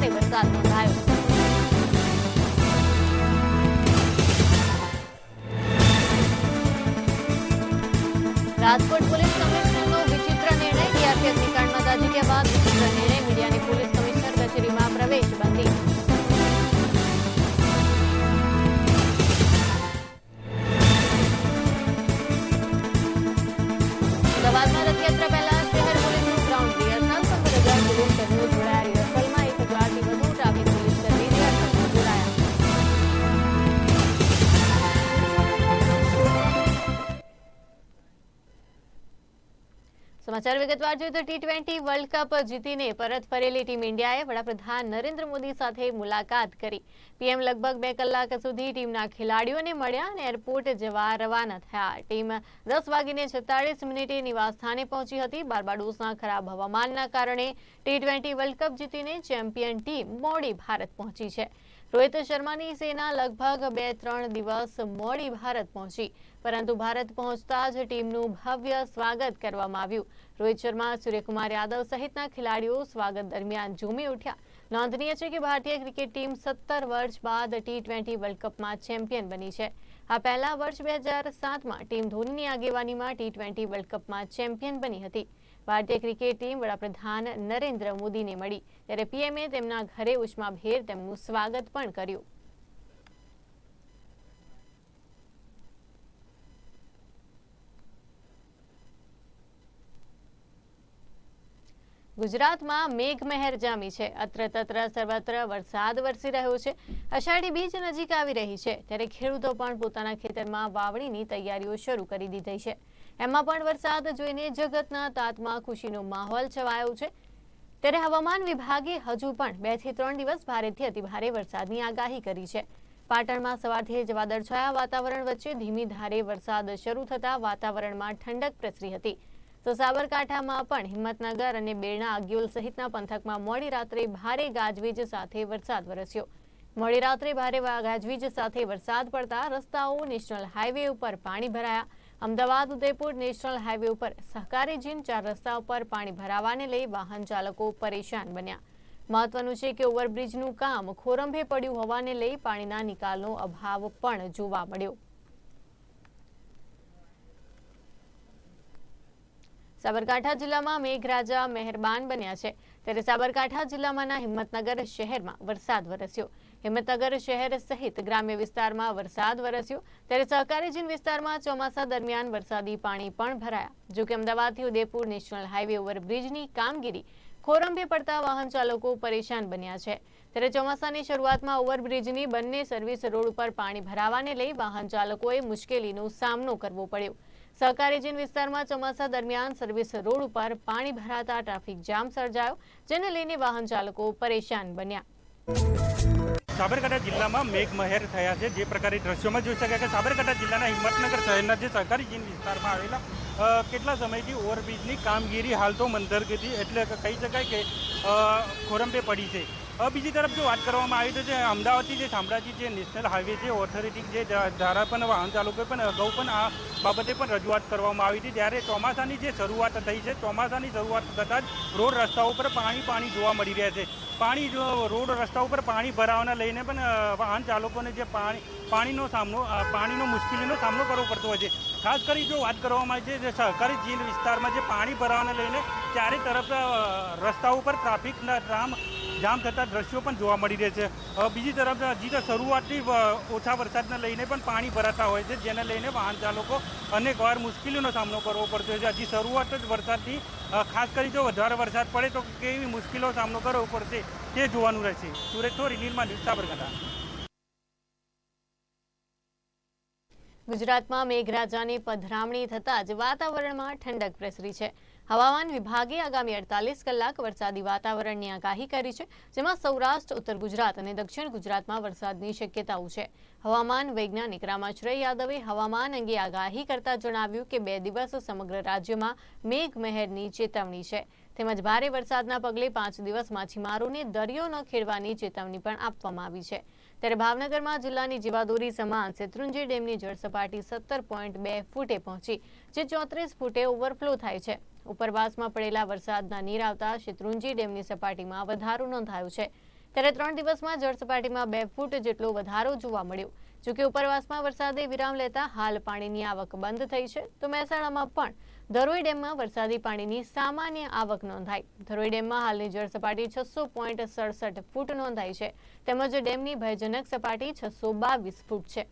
ભારે વરસાદ નોંધાયો સમાચાર વિગતવાર જોઈએ તો ટી ટ્વેન્ટી વર્લ્ડ કપ જીતીને પરત ફરેલી ટીમ ઇન્ડિયાએ વડાપ્રધાન નરેન્દ્ર મોદી સાથે મુલાકાત કરી. પીએમ લગભગ બે કલાક સુધી ટીમના ખેલાડીઓને મળ્યા અને એરપોર્ટ જવા રવાના થયા. ટીમ દસ વાગીને છેતાળીસ મિનિટે નિવાસસ્થાને પહોંચી હતી. બાર્બાડોસના ખરાબ હવામાનના કારણે ટી ટ્વેન્ટી વર્લ્ડ કપ જીતીને ચેમ્પિયન ટીમ મોડી ભારત પહોંચી છે. રોહિત શર્માની સેના લગભગ બે ત્રણ દિવસ મોડી ભારત પહોંચી, પરંતુ ભારત પહોંચતા જ ટીમનું ભવ્ય સ્વાગત કરવામાં આવ્યું. રોહિત શર્મા, સૂર્યકુમાર યાદવ સહિતના ખેલાડીઓ સ્વાગત દરમિયાન ઝૂમી ઉઠ્યા. નોંધનીય છે કે ભારતીય ક્રિકેટ ટીમ સત્તર વર્ષ બાદ ટી ટ્વેન્ટી વર્લ્ડ કપમાં ચેમ્પિયન બની છે. આ પહેલા વર્ષ બે હજાર સાતમાં ટીમ ધોનીની આગેવાનીમાં ટી ટ્વેન્ટી વર્લ્ડ કપમાં ચેમ્પિયન બની હતી. ભારતીય ક્રિકેટ ટીમ વડાપ્રધાન નરેન્દ્ર મોદીને મળી. ત્યારે પીએમએ તેમના ઘરે ઉષ્માભેર તેમનું સ્વાગત પણ કર્યું. ગુજરાતમાં મેઘમહેર જામી છે. અત્ર તત્ર સર્વત્ર વરસાદ વરસી રહ્યો છે. અષાઢી બીજ નજીક આવી રહી છે. ત્યારે ખેડૂતો પણ પોતાના ખેતરમાં વાવણીની તૈયારીઓ શરૂ કરી દીધી છે. એમાં પણ વરસાદ જોઈને જગતના તાતમાં ખુશીનો માહોલ છવાયો છે. ત્યારે હવામાન વિભાગે હજુ પણ બેથી ત્રણ દિવસ ભારેથી અતિભારે વરસાદની આગાહી કરી છે. પાટણમાં સવારથી જ વાદળછાયા વાતાવરણ વચ્ચે ધીમી ધારે વરસાદ શરૂ થતા વાતાવરણમાં ઠંડક પ્રસરી હતી. તો સાબરકાંઠામાં પણ હિંમતનગર અને બેરણા અગ્યોલ સહિતના પંથકમાં મોડી રાત્રે ભારે ગાજવીજ સાથે વરસાદ વરસ્યો. મોડી રાત્રે ભારે ગાજવીજ સાથે વરસાદ પડતા રસ્તાઓ નેશનલ હાઈવે ઉપર પાણી ભરાયા. અમદાવાદ, ઉદયપુર નેશનલ હાઈવે ઉપર સહકારી જીમ ચાર રસ્તા ઉપર પાણી ભરાવાને લઈ વાહન ચાલકો પરેશાન બન્યા. મહત્વનું છે કે ઓવરબ્રિજનું કામ ખોરંભે પડ્યું હોવાને લઈ પાણીના નિકાલનો અભાવ પણ જોવા મળ્યો. સાબરકાંઠા જિલ્લામાં મેઘરાજા મહેરબાન બન્યા છે. ત્યારે સાબરકાંઠા જિલ્લામાંના હિંમતનગર શહેરમાં વરસાદ વરસ્યો. હિંમતનગર શહેર સહિત ગ્રામ્ય વિસ્તારમાં વરસાદ વરસ્યો. ત્યારે સહકારી જીન વિસ્તારમાં ચોમાસા દરમિયાન વરસાદી પાણી પણ ભરાયા. જોકે અમદાવાદથી ઉદયપુર નેશનલ હાઈવે ઓવરબ્રિજની કામગીરી ખોરંભે પડતા વાહન ચાલકો પરેશાન બન્યા છે. ત્યારે ચોમાસાની શરૂઆતમાં ઓવરબ્રિજની બંને સર્વિસ રોડ ઉપર પાણી ભરાવાને લઈ વાહન ચાલકોએ મુશ્કેલીનો સામનો કરવો પડ્યો. સહકારી જીન વિસ્તારમાં ચોમાસા દરમિયાન સર્વિસ રોડ ઉપર પાણી ભરાતા ટ્રાફિક જામ સર્જાયો, જેને લઈને વાહન ચાલકો પરેશાન બન્યા. સાબરકાંઠા જિલ્લામાં મેઘમહેર થયા છે. જે પ્રકારે દ્રશ્યોમાં જોઈ શકાય કે સાબરકાંઠા જિલ્લાના હિંમતનગર શહેરના જે સહકારી જીન વિસ્તારમાં આવેલા કેટલા સમયથી ઓવરબ્રિજની કામગીરી હાલ તો મંદરગતિ એટલે કહી શકાય કે ખોરંબે પડી છે. બીજી તરફ જો વાત કરવામાં આવી તો જે અમદાવાદથી જે શામળાજી જે નેશનલ હાઈવે છે ઓથોરિટી જે ધારા પણ વાહન ચાલકોએ પણ અગાઉ પણ આ બાબતે પણ રજૂઆત કરવામાં આવી હતી. ત્યારે ચોમાસાની જે શરૂઆત થઈ છે, ચોમાસાની શરૂઆત થતાં જ રોડ રસ્તાઓ પર પાણી પાણી જોવા મળી રહ્યા છે. પાણી જો, રોડ રસ્તા ઉપર પાણી ભરાવાના લઈને પણ વાહન ચાલકોને જે પાણી, પાણીનો સામનો પાણીનો મુશ્કેલીનો સામનો કરવો પડતો હોય છે. ખાસ કરી જો વાત કરવામાં આવે છે સહકારી જીલ વિસ્તારમાં જે પાણી ભરાવાને લઈને ચારે તરફ રસ્તા ઉપર ટ્રાફિકના જામ જામ થતા દ્રશ્યો પણ જોવા મળી રહે છે. બીજી તરફ હજી તો શરૂઆતથી ઓછા વરસાદને લઈને પણ પાણી ભરાતા હોય છે, જેને લઈને વાહન ચાલકો અનેકવાર મુશ્કેલીનો સામનો કરવો પડતો હોય છે. હજી શરૂઆત જ વરસાદથી ખાસ કરી જો વધારે વરસાદ પડે તો કેવી મુશ્કેલીનો સામનો કરવો પડશે તે જોવાનું રહેશે. સુરેશ થોરી નિર્મા ન્યૂઝ સાબરકાંઠા. ગુજરાતમાં મેઘરાજાની પધરામણી થતાં જ વાતાવરણમાં ઠંડક પ્રસરી છે. હવામાન વિભાગે આગામી અડતાલીસ કલાક વરસાદી વાતાવરણની આગાહી કરી છે, જેમાં સૌરાષ્ટ્ર, ઉત્તર ગુજરાત અને દક્ષિણ ગુજરાતમાં વરસાદની શક્યતાઓ છે. હવામાન વૈજ્ઞાનિક રામાશ્રય યાદવે હવામાન અંગે આગાહી કરતા જણાવ્યું કે બે દિવસ સમગ્ર રાજ્યમાં મેઘમહેરની ચેતવણી છે. તેમજ ભારે વરસાદના પગલે પાંચ દિવસ માછીમારોને દરિયો ન ખેડવાની ચેતવણી પણ આપવામાં આવી છે. ત્યારે ભાવનગરમાં જિલ્લાની જીવાદોરી સમાન શેત્રુંજી ડેમની જળસપાટી સત્તર પોઈન્ટ બે ફૂટે પહોંચી, જે ચોત્રીસ ફૂટે ઓવરફ્લો થાય છે. ઉપરવાસમાં પડેલા વરસાદના નીર આવતા શેત્રુંજી ડેમની સપાટીમાં વધારો નોંધાયો છે. ત્યારે ત્રણ દિવસમાં જળ સપાટીમાં બે ફૂટ જેટલો વધારો જોવા મળ્યો. જોકે ઉપરવાસમાં વરસાદે વિરામ લેતા હાલ પાણીની આવક બંધ થઈ છે, તો મહેસાણામાં પણ ધરોઈ ડેમમાં વરસાદી પાણીની સામાન્ય આવક નોંધાઈ. ધરોઈ ડેમમાં હાલની જળ સપાટી છસો પોઈન્ટ સડસઠ ફૂટ નોંધાઈ છે. તેમજ ડેમની ભયજનક સપાટી છસો બાવીસ ફૂટ છે.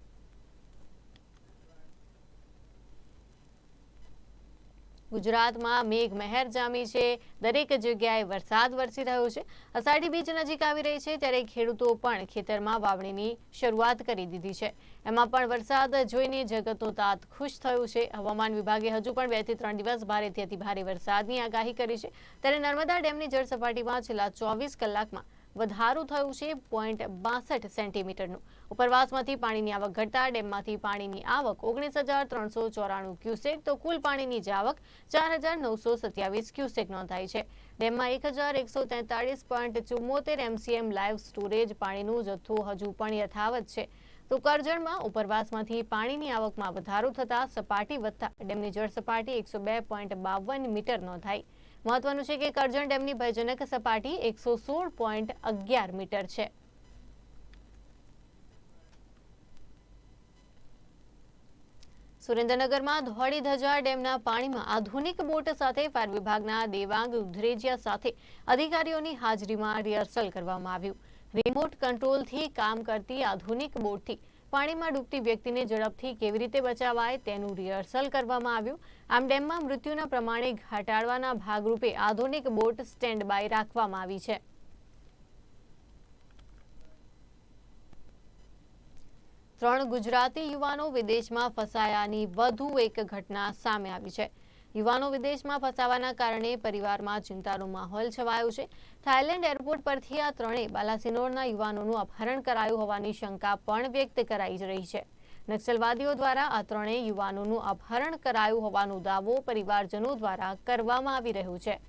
ગુજરાતમાં મેઘ મહેર જામી છે. દરેક જગ્યાએ વરસાદ વરસી રહ્યો છે. અષાઢી બીજ નજીક આવી રહી છે ત્યારે ખેડૂતો પણ ખેતરમાં વાવણીની શરૂઆત કરી દીધી છે. એમાં પણ વરસાદ જોઈને જગતનો તાત ખુશ થયું છે. હવામાન વિભાગે હજુ પણ બેથી ત્રણ દિવસ ભારેથી અતિ ભારે વરસાદની આગાહી કરી છે. ત્યારે નર્મદા ડેમની જળ સપાટીમાં છેલ્લા ચોવીસ કલાકમાં વધારો થયું છે પોઈન્ટ બાસઠ સેન્ટીમીટરનું. ઉપરવાસમાંથી પાણીની આવક ઘટતા ડેમમાંથી પાણીની આવક ઓગણીસ હજાર ત્રણસો ચોરાણું ક્યુસેક તો કુલ પાણીની જ આવક ચાર હજાર નવસો સત્યાવીસ ક્યુસેક નોંધાઈ છે. ડેમમાં એક હજાર એકસો તેતાળીસ પોઈન્ટ ચુમ્મોતેર એમસીએમ લાઈવ સ્ટોરેજ પાણીનું જથ્થો હજુ પણ યથાવત છે. તો કરજણમાં ઉપરવાસમાંથી પાણીની આવકમાં વધારો થતાં સપાટી વધતા ડેમની જળ સપાટી એકસો બે પોઈન્ટ બાવન મીટર નોંધાઈ. મહત્વનું છે કે કરજણ ડેમની ભયજનક સપાટી એકસો સોળ પોઈન્ટ અગિયાર મીટર છે. સુરેન્દ્રનગરમાં ધોળી ધજા ડેમના પાણીમાં આધુનિક બોટ સાથે ફાયર વિભાગના દેવાંગ ઉધરેજિયા સાથે અધિકારીઓની હાજરીમાં રિહર્સલ કરવામાં આવ્યું. રિમોટ કંટ્રોલથી કામ કરતી આધુનિક બોટથી પાણીમાં ડૂબતી વ્યક્તિને ઝડપથી કેવી રીતે બચાવાય તેનું રિહર્સલ કરવામાં આવ્યું. આમ ડેમમાં મૃત્યુના પ્રમાણે ઘટાડવાના ભાગરૂપે આધુનિક બોટ સ્ટેન્ડ બાય રાખવામાં આવી છે. ત્રણ ગુજરાતી યુવાનો વિદેશમાં ફસાયાની વધુ એક ઘટના સામે આવી છે. યુવાનો વિદેશમાં ફસાવાના કારણે પરિવારમાં ચિંતાનો માહોલ છવાયો છે. થાઇલેન્ડ એરપોર્ટ પરથી આ ત્રણેય બાલાસિનોરના યુવાનોનું અપહરણ કરાયું હોવાની શંકા પણ વ્યક્ત કરાઈ રહી છે. નક્સલવાદીઓ દ્વારા આ ત્રણેય યુવાનોનું અપહરણ કરાયું હોવાનો દાવો પરિવારજનો દ્વારા કરવામાં આવી રહ્યો છે.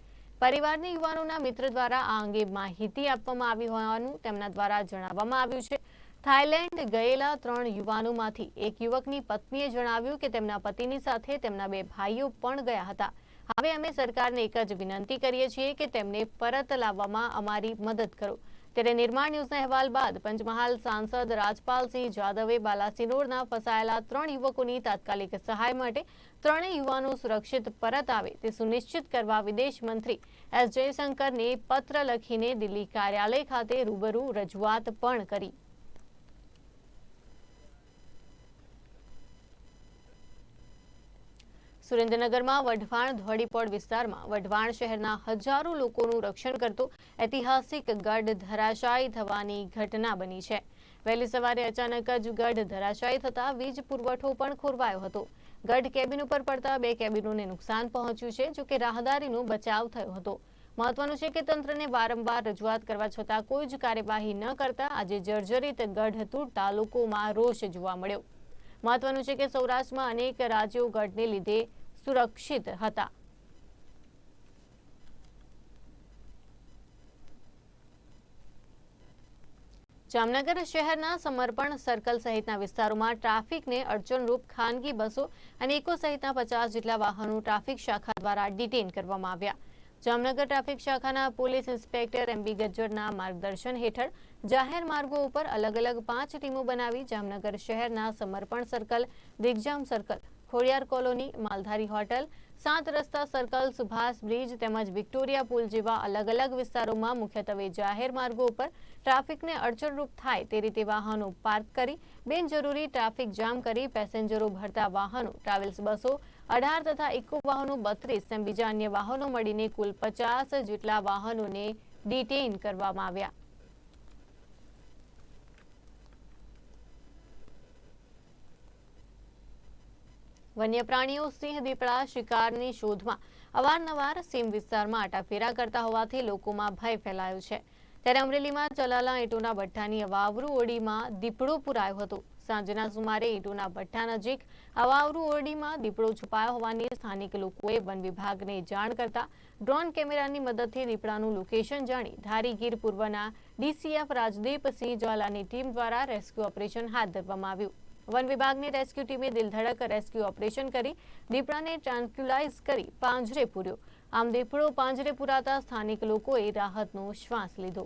પરિવારની યુવાનોના મિત્ર દ્વારા આ અંગે માહિતી આપવામાં આવી હોવાનું તેમના દ્વારા જણાવવામાં આવ્યું છે. થાઇલેન્ડ ગયેલા ત્રણ યુવાનોમાંથી એક યુવકની પત્નીએ જણાવ્યું કે તેમના પતિની સાથે તેમના બે ભાઈઓ પણ ગયા હતા. હવે અમે સરકારને એક જ વિનંતી કરીએ છીએ કે તેમને પરત લાવવામાં અમારી મદદ કરો. ત્યારે નિર્માણ ન્યૂઝના અહેવાલ બાદ પંચમહાલ સાંસદ રાજપાલસિંહ જાદવે બાલાસિનોરના ફસાયેલા ત્રણ યુવકોની તાત્કાલિક સહાય માટે ત્રણેય યુવાનો સુરક્ષિત પરત આવે તે સુનિશ્ચિત કરવા વિદેશ મંત્રી એસ જયશંકરને પત્ર લખીને દિલ્હી કાર્યાલય ખાતે રૂબરૂ રજૂઆત પણ કરી. સુરેન્દ્રનગરમાં વઢવાણ ધોડીપોડ વિસ્તારમાં વઢવાણ શહેરના હજારો લોકોનું રક્ષણ કરતો ઐતિહાસિક ગઢ ધરાશાયી થવાની ઘટના બની છે. વહેલી સવારે અચાનક જ ગઢ ધરાશાયી થતા વીજ પુરવઠો પણ ખોરવાયો હતો. ગઢ કેબિન ઉપર પડતા બે કેબિનોને નુકસાન પહોંચ્યું છે, જોકે રાહદારીનો બચાવ થયો હતો. મહત્વનું છે કે તંત્રને વારંવાર રજૂઆત કરવા છતાં કોઈ જ કાર્યવાહી ન કરતા આજે જર્જરિત ગઢ તૂટતા લોકોમાં રોષ જોવા મળ્યો. મહત્વનું છે કે સૌરાષ્ટ્રમાં અનેક રાજ્યો ગઢને લીધે સુરક્ષિત હતા જામનગર શહેરના સમર્પણ સર્કલ સહિતના વિસ્તારોમાં ટ્રાફિકને અડચણરૂપ ખાનગી બસો અને ઇકો સહિતના પચાસ જેટલા વાહનો ટ્રાફિક શાખા દ્વારા ડિટેન કરવામાં આવ્યા. જામનગર ટ્રાફિક શાખાના પોલીસ ઇન્સ્પેક્ટર એમબી ગજ્જરના માર્ગદર્શન હેઠળ જાહેર માર્ગો ઉપર અલગ અલગ પાંચ ટીમો બનાવી જામનગર શહેરના Samarpan circle, Digjam circle Khodiyar colony, Maldhari hotel, સાત રસ્તા સર્કલ, સુભાષ બ્રિજ તેમજ વિક્ટોરિયા પુલ જેવા અલગ અલગ વિસ્તારોમાં મુખ્યત્વે જાહેર માર્ગો ઉપર ટ્રાફિકને અડચણરૂપ થાય તે રીતે વાહનો પાર્ક કરી, બિનજરૂરી ટ્રાફિક જામ કરી પેસેન્જરો ભરતા વાહનો, ટ્રાવેલ્સ બસો અઢાર તથા ઇકો વાહનો બત્રીસ તેમ બીજા અન્ય વાહનો મળીને કુલ પચાસ જેટલા વાહનોને ડિટેઇન કરવામાં આવ્યા. વન્ય પ્રાણીઓ સિંહ દીપડા શિકારની શોધમાં અવારનવાર સીમ વિસ્તારમાં આટાફેરા કરતા હોવાથી લોકોમાં ભય ફેલાયો છે. ત્યારે અમરેલીમાં ચલાલા ઈંટોના ભઠ્ઠાની અવાવરૂ ઓડીમાં દીપડો પુરાયો હતો. સાંજના સુમારે ઈંટોના ભઠ્ઠા નજીક અવાવરૂ ઓરડીમાં દીપડો છુપાયો હોવાની સ્થાનિક લોકોએ વન વિભાગને જાણ કરતા ડ્રોન કેમેરાની મદદથી દીપડાનું લોકેશન જાણી ધારી ગીર પૂર્વના ડીસીએફ રાજદીપસિંહ જ્વાલાની ટીમ દ્વારા રેસ્ક્યુ ઓપરેશન હાથ ધરવામાં આવ્યું. વન વિભાગની રેસ્ક્યુ ટીમે દિલધડક રેસ્ક્યુ ઓપરેશન કરી, દીપડાને ટ્રાન્ક્યુલાઇઝ કરી પાંજરે પૂર્યો. આમ દીપડો પાંજરે પુરાતા સ્થાનિક લોકોએ રાહતનો શ્વાસ લીધો.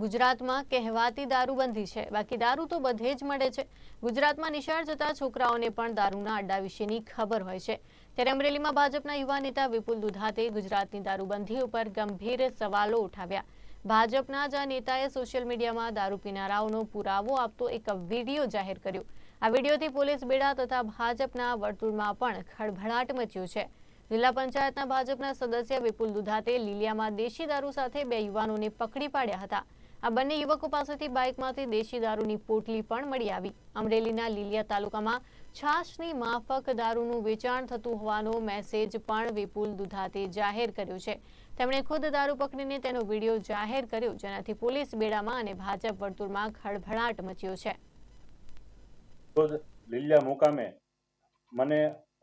ગુજરાતમાં કહેવાતી દારૂબંધી છે. બાકી દારૂ તો બધે જ મળે છે. ગુજરાતમાં નિશાળ જતા છોકરાઓને પણ દારૂના અડ્ડા વિશેની ખબર હોય છે. ત્યારે અમરેલીમાં ભાજપના યુવા નેતા વિપુલ દુધાતે ગુજરાતની દારૂબંધી ઉપર ગંભીર સવાલો ઉઠાવ્યા. ભાજપના જ આ નેતાએ સોશિયલ મીડિયામાં દારૂ પીનારાઓનો પુરાવો આપતો એક વીડિયો જાહેર કર્યો. આ વિડીયોથી પોલીસ બેડા તથા ભાજપના વર્તુળમાં પણ ખળભળાટ મચ્યો છે. જિલ્લા પંચાયતના ભાજપના સદસ્ય વિપુલ દુધાતે લીલિયામાં દેશી દારૂ સાથે બે યુવાનોને પકડી પાડ્યા હતા. આ બંને યુવકો પાસેથી બાઇકમાંથી દેશી દારૂની પોટલી પણ મળી આવી. અમરેલીના લીલિયા તાલુકામાં છાશની માફક દારૂનું વેચાણ થતું હોવાનો મેસેજ પણ વિપુલ દુધાતે જાહેર કર્યો છે. તેમણે ખુદ દારૂ પકડીને તેનો વીડિયો જાહેર કર્યો, જેનાથી પોલીસ બેડામાં અને ભાજપ વર્તુળમાં ખળભળાટ મચ્યો છે. લીલિયા મુકામે મને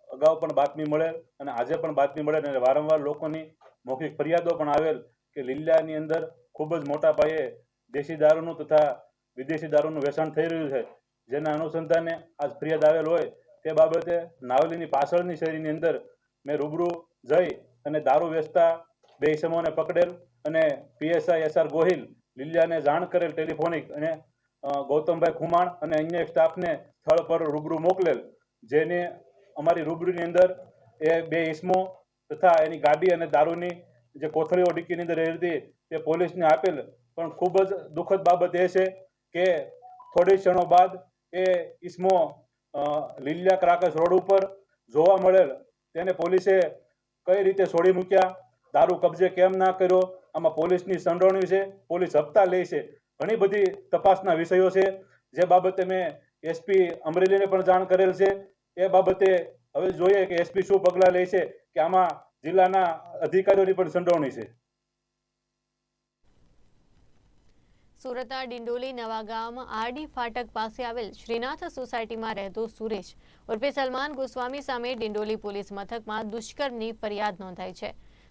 અગાઉ પણ બાતમી મળેલ અને આજે પણ બાતમી મળેલ અને વારંવાર લોકોની મૌખિક ફરિયાદો પણ આવેલ કે લીલિયાની અંદર ખૂબ જ મોટા પાયે દેશી દારૂનું તથા વિદેશી દારૂનું વેચાણ થઈ રહ્યું છે. જેના અનુસંધાને આજ ફરિયાદ આવેલ હોય તે બાબતે નાવલીની પાછળની શેરીની અંદર મેં રૂબરૂ જઈ અને દારૂ વેચતા બે ઇસમોને પકડેલ અને પીએસઆઈ એસઆર ગોહિલ, લીલિયાને જાણ કરેલ ટેલિફોનિક અને ગૌતમભાઈ ખુમાણ અને અન્ય સ્ટાફને સ્થળ પર રૂબરૂ મોકલેલ. જેને અમારી રૂબરૂની અંદર એ બે ઇસમો તથા એની ગાડી અને દારૂની જે કોથળીઓ ડીકીની અંદર રહેતી તે પોલીસને આપેલ. પણ ખૂબ જ દુઃખદ બાબત એ છે કે થોડી ક્ષણો બાદ એ ઇસમો લીલિયા ક્રાકસ રોડ ઉપર જોવા મળેલ. તેને પોલીસે કઈ રીતે છોડી મૂક્યા? દારૂ કબજે કેમ ના કર્યો? આમાં પોલીસની સંડોવણી છે, પોલીસ હપ્તા લે છે. ઘણી બધી તપાસના વિષયો છે. જે બાબતે મેં એસપી અમરેલીને પણ જાણ કરેલ છે. એ બાબતે હવે જોઈએ કે એસપી શું પગલાં લે છે કે આમાં જિલ્લાના અધિકારીઓની પણ સંડોવણી છે. સુરતના ડિંડોલી નવાગામ આરડી ફાટક પાસે આવેલ શ્રીનાથ સોસાયટીમાં રહેતો સુરેશ ઉર્ફે સલમાન ગોસ્વામી સામે ડિંડોલી પોલીસ મથકમાં દુષ્કર્મની ફરિયાદ નોંધાઈ છે.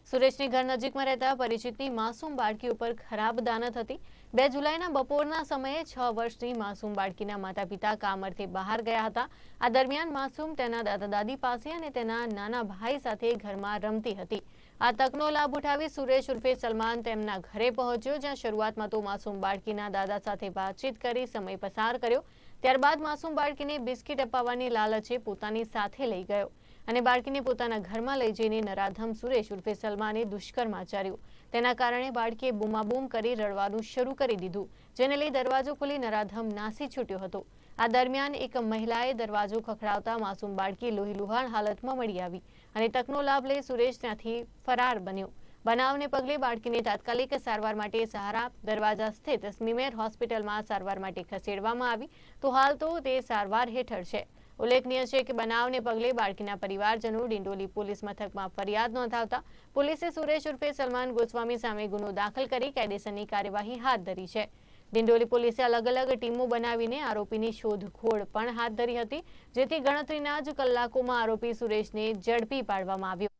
સુરેશની ઘર નજીકમાં રહેતા પરિચિતની માસૂમ બાળકી ઉપર ખરાબ દાનત હતી. બે જુલાઈના બપોરના સમયે છ વર્ષની માસૂમ બાળકીના માતા પિતા કામરથી બહાર ગયા હતા. આ દરમિયાન માસૂમ તેના દાદા દાદી પાસે અને તેના નાના ભાઈ સાથે ઘરમાં રમતી હતી. આ તકનો લાભ ઉઠાવી સુરેશ ઉર્ફે સલમાન તેમના ઘરે પહોંચ્યો, જ્યાં શરૂઆતમાં તો માસૂમ બાળકીના દાદા સાથે વાતચીત કરી સમય પસાર કર્યો. ત્યારબાદ માસૂમ બાળકીને બિસ્કિટ અપાવવાની લાલચે પોતાની સાથે લઈ ગયો અને બાળકીને પોતાના ઘરમાં લઈ જઈને નરાધમ સુરેશ ઉર્ફે સલમાને દુષ્કર્મ આચર્યું. તેના કારણે બાળકીએ બૂમાબૂમ કરી રડવાનું શરૂ કરી દીધું, જેને લઈ દરવાજો ખોલી નરાધમ નાસી છૂટ્યો હતો. આ દરમિયાન એક મહિલાએ દરવાજો ખખડાવતા માસૂમ બાળકી લોહીલુહાણ હાલતમાં મળી આવી. અને તકનો લાભ લઈ સુરેશ ત્યાંથી ફરાર બન્યો. બનાવને પગલે બાળકીને તાત્કાલિક સારવાર માટે સહારા દરવાજા સ્થિત સ્મીમેર હોસ્પિટલમાં સારવાર માટે ખસેડવામાં આવી. તો હાલ તો તે સારવાર હેઠળ છે. ઉલ્લેખનીય છે કે બનાવને પગલે બાળકીના પરિવારજનો ડિંડોલી પોલીસ મથકમાં ફરિયાદ નોંધાવતા પોલીસે સુરેશ ઉર્ફે સલમાન ગોસ્વામી સામે ગુનો દાખલ કરી કાયદેસરની કાર્યવાહી હાથ ધરી છે. ડિંડોલી પોલીસે અલગ અલગ ટીમો બનાવીને આરોપીની શોધખોળ પણ હાથ ધરી હતી, જેથી ગણતરીના જ કલાકોમાં આરોપી સુરેશને ઝડપી પાડવામાં આવ્યો.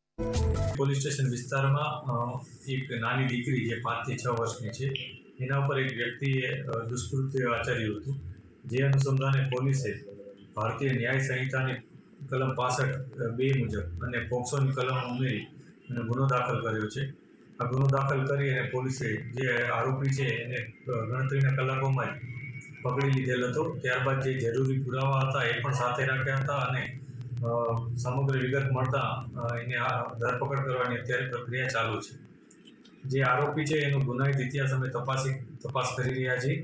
પોલીસ સ્ટેશન વિસ્તારમાં એક નાની દીકરી જે પાંચથી છ વર્ષની છે, એના ઉપર એક વ્યક્તિએ દુષ્કૃત્ય આચર્યું હતું. જે અનુસંધાને પોલીસે ભારતીય ન્યાય સંહિતાની કલમ પાસઠ બે મુજબ અને પોક્સોની કલમ ઉમેરી અને ગુનો દાખલ કર્યો છે. ગુનો દાખલ કરી અને પોલીસે જે આરોપી છે એને ગણતરીના કલાકોમાં જ પકડી લીધેલ હતો. ત્યારબાદ જે જરૂરી પુરાવા હતા એ પણ સાથે રાખ્યા હતા અને સમગ્ર વિગત મળતા એને આ ધરપકડ કરવાની અત્યારે પ્રક્રિયા ચાલુ છે. જે આરોપી છે એનો ગુનાહિત ઇતિહાસ અમે તપાસી, તપાસ કરી રહ્યા છીએ.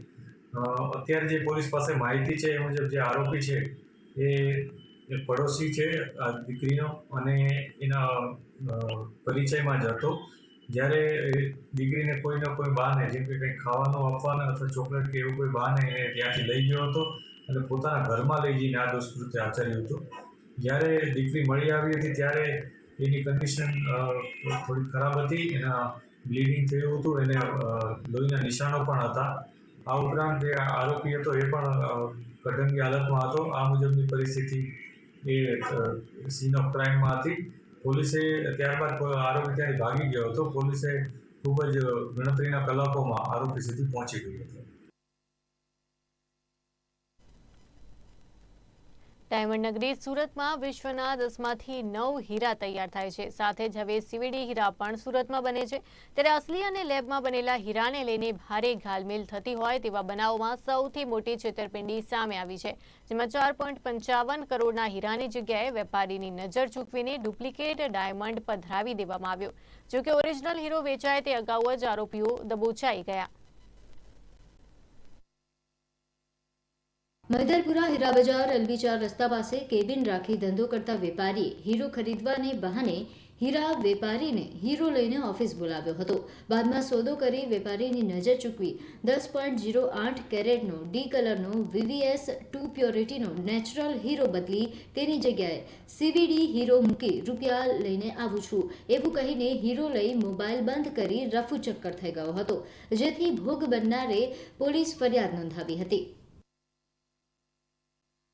અત્યારે જે પોલીસ પાસે માહિતી છે એ મુજબ જે આરોપી છે એ પડોશી છે, આ દીકરીનો અને એના પરિચયમાં જ હતો. જ્યારે દીકરીને કોઈને કોઈ બહાને જેમ કે કંઈક ખાવાનું, આપવાના અથવા ચોકલેટ કે એવું કોઈ બહાને એને ત્યાંથી લઈ ગયો હતો અને પોતાના ઘરમાં લઈ જઈને આ દુષ્કૃત્ય આચર્યું હતું. જ્યારે દીકરી મળી આવી હતી ત્યારે એની કન્ડિશન થોડી ખરાબ હતી. એના બ્લીડિંગ થયું હતું. એને લોહીના નિશાનો પણ હતા. આ ઉપરાંત જે આરોપી હતો એ પણ કઢંગી હાલતમાં હતો. આ મુજબની પરિસ્થિતિ એ સીન ઓફ ક્રાઇમમાં હતી. પોલીસે ત્યારબાદ આરોપી ત્યાંથી ભાગી ગયો હતો પોલીસે ખૂબ જ ગણતરીના કલાકોમાં આરોપી સુધી પહોંચી ગઈ હતી. ડાયમંડ નગરી સુરતમાં વિશ્વના દસમાંથી નવ હીરા તૈયાર થાય છે. સાથે જ હવે સીવીડી હીરા પણ સુરતમાં બને છે. ત્યારે અસલી અને લેબમાં બનેલા હીરાને લઈને ભારે ઘાલમેલ થતી હોય તેવા બનાવોમાં સૌથી મોટી છેતરપિંડી સામે આવી છે. જેમાં ચાર કરોડના હીરાની જગ્યાએ વેપારીની નજર ચૂકવીને ડુપ્લિકેટ ડાયમંડ પધરાવી દેવામાં આવ્યો. જોકે ઓરિજિનલ હીરો વેચાય તે અગાઉ જ આરોપીઓ દબોચાઈ ગયા. મૈદરપુરા હીરા બજાર એલબી ચાર રસ્તા પાસે કેબિન રાખી ધંધો કરતા વેપારીએ હીરો ખરીદવાને બહાને હીરા વેપારીને હીરો લઈને ઓફિસ બોલાવ્યો હતો. બાદમાં સોદો કરી વેપારીની નજર ચૂકવી દસ પોઈન્ટ જીરો આઠ કેરેટનો ડી કલરનો વીવીએસ ટુ પ્યોરિટીનો નેચરલ હીરો બદલી તેની જગ્યાએ સીવીડી હીરો મૂકી રૂપિયા લઈને આવું છું. એવું કહીને હીરો લઈ મોબાઈલ બંધ કરી રફુ ચક્કર થઈ ગયો હતો. જેથી ભોગ બનનારે પોલીસ ફરિયાદ નોંધાવી હતી.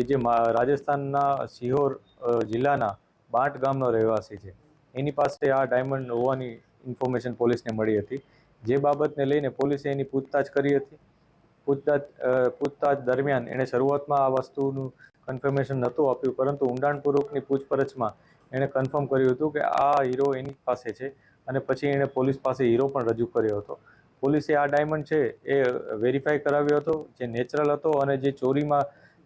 એ જે રાજસ્થાનના સિહોર જિલ્લાના બાંટ ગામનો રહેવાસી છે. એની પાસે આ ડાયમંડ હોવાની ઇન્ફોર્મેશન પોલીસને મળી હતી. જે બાબતને લઈને પોલીસે એની પૂછતાછ કરી હતી. પૂછતાછ પૂછતાછ દરમિયાન એણે શરૂઆતમાં આ વસ્તુનું કન્ફર્મેશન નહોતું આપ્યું, પરંતુ ઊંડાણપૂર્વકની પૂછપરછમાં એણે કન્ફર્મ કર્યું હતું કે આ હીરો એની પાસે છે અને પછી એણે પોલીસ પાસે હીરો પણ રજૂ કર્યો હતો. પોલીસે આ ડાયમંડ છે એ વેરીફાઈ કરાવ્યો હતો, જે નેચરલ હતો અને જે ચોરીમાં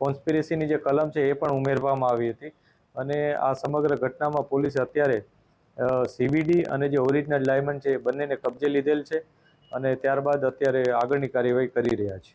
કોન્સ્પિરેસીની જે કલમ છે એ પણ ઉમેરવામાં આવી હતી. અને આ સમગ્ર ઘટનામાં પોલીસે અત્યારે સીવીડી અને જે ઓરિજિનલ ડાયમંડ છે એ બંનેને કબજે લીધેલ છે અને ત્યારબાદ અત્યારે આગળની કાર્યવાહી કરી રહ્યા છે.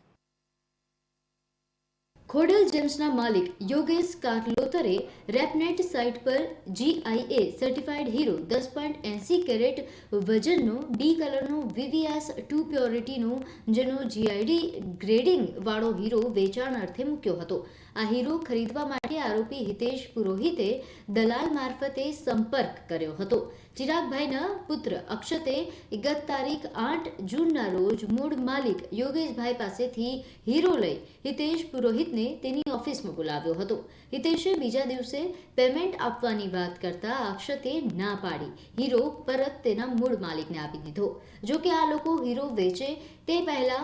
ખોડલ જેમ્સના માલિક યોગેશ કાર્લોતરે રેપનેટ સાઇટ પર જીઆઈએ સર્ટિફાઈડ હીરો દસ પોઈન્ટ એંસી કેરેટ વજનનો ડી કલરનો વીવીએસ ટુ પ્યોરિટીનો જેનો જીઆઈડી ગ્રેડિંગ વાળો હીરો વેચાણ અર્થે મૂક્યો હતો. આ હીરો ખરીદવા માટે આરોપી હિતેશ પુરોહિતે દલાલ મારફતે સંપર્ક કર્યો હતો. ચિરાગભાઈના પુત્ર અક્ષતે ગત તારીખ આઠ જૂનના રોજ મૂળ માલિક યોગેશભાઈ પાસેથી હીરો લઈ હિતેશ પુરોહિતને તેની ઓફિસમાં બોલાવ્યો હતો. હિતેશે બીજા દિવસે પેમેન્ટ આપવાની વાત કરતા અક્ષતે ના પાડી હીરો પરત તેના મૂળ માલિકને આપી દીધો. જો કે આ લોકો હીરો વેચે તે પહેલા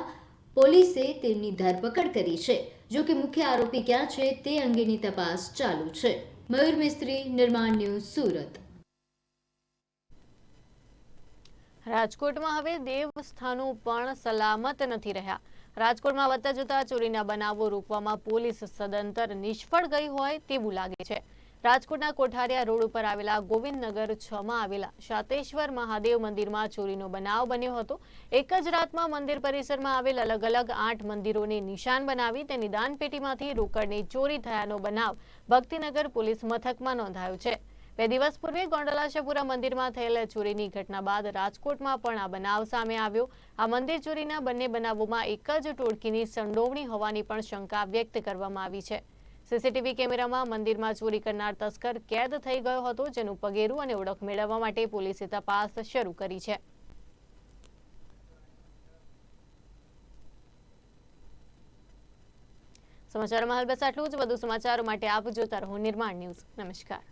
પોલીસે તેમની ધરપકડ કરી છે. જો કે મુખ્ય આરોપી ક્યાં છે તે અંગેની તપાસ ચાલુ છે. મયુર મિસ્ત્રી, નિર્માણ ન્યૂઝ, સુરત. રાજકોટમાં હવે દેવસ્થાનો પણ સલામત નથી રહ્યા. રાજકોટમાં વધતા જતા ચોરીના બનાવો રોકવામાં પોલીસ સદંતર નિષ્ફળ ગઈ હોય તેવું લાગે છે. રાજકોટના કોઠારિયા રોડ ઉપર આવેલા ગોવિંદનગર છ માં આવેલા શાતેશ્વર મહાદેવ મંદિરમાં ચોરીનો બનાવ બન્યો હતો. એક જ રાતમાં મંદિર પરિસરમાં આવેલ અલગ અલગ આઠ મંદિરોને નિશાન બનાવી તેની દાનપેટીમાંથી રોકડની ચોરી થયાનો બનાવ ભક્તિનગર પોલીસ મથકમાં નોંધાયો છે. બે દિવસ પૂર્વે ગોંડલાશાપુરા મંદિરમાં થયેલ ચોરીની ઘટના બાદ રાજકોટમાં પણ આ બનાવ સામે આવ્યો. આ મંદિર ચોરીના બંને બનાવોમાં એક જ ટોળકીની સંડોવણી હોવાની પણ શંકા વ્યક્ત કરવામાં આવી છે. સીસીટીવી કેમેરામાં મંદિરમાં ચોરી કરનાર તસ્કર કેદ થઈ ગયો હતો, જેનું પગેરું અને ઓળખ મેળવવા માટે પોલીસે તપાસ શરૂ કરી છે. સમાચારોમાં હાલ આટલું જ. વધુ સમાચારો માટે આપ જોતા રહો નિર્માણ ન્યૂઝ. નમસ્કાર.